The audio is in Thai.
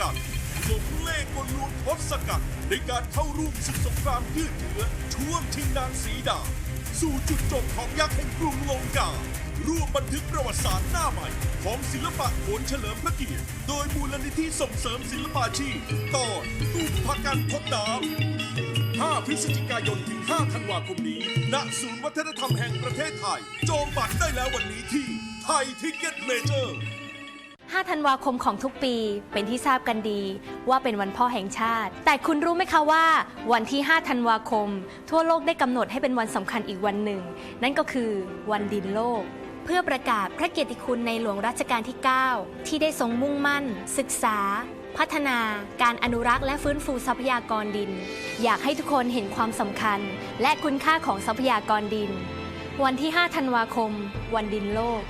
กันหลงเล่ห์กลลวงทศกัณฐ์ในการเข้าร่วมศึกสงครามยืดเยื้อช่วงชิงนางสีดา สู่จุดจบของยักษ์แห่งกรุงลงการ่วมบันทึกประวัติศาสตร์หน้าใหม่ ของศิลปะโขนเฉลิมพระเกียรติโดยมูลนิธิส่งเสริมศิลปาชีพตอนตุมพกันพดน้ำ5พฤศจิกายนถึง 5 ธันวาคมนี้ ณ ศูนย์วัฒนธรรมแห่งประเทศไทย จองบัตรได้แล้ววันนี้ที่ไทยทิกเก็ตเมเจอร์ 5 ธันวาคมของทุกปีเป็นที่ทราบกันดี ว่าเป็นวันพ่อแห่งชาติ แต่คุณรู้ไหมคะว่า วันที่ 5 ธันวาคม ทั่วโลกได้กำหนดให้เป็นวันสำคัญอีกวันหนึ่ง นั่นก็คือวันดินโลก เพื่อประกาศพระเกียรติคุณในหลวงรัชกาลที่ 9 ที่ได้ทรงมุ่งมั่น ศึกษา พัฒนา การอนุรักษ์และฟื้นฟูทรัพยากรดิน อยากให้ทุกคนเห็นความสำคัญ และคุณค่าของทรัพยากรดิน วันที่ 5 ธันวาคม วันดินโลก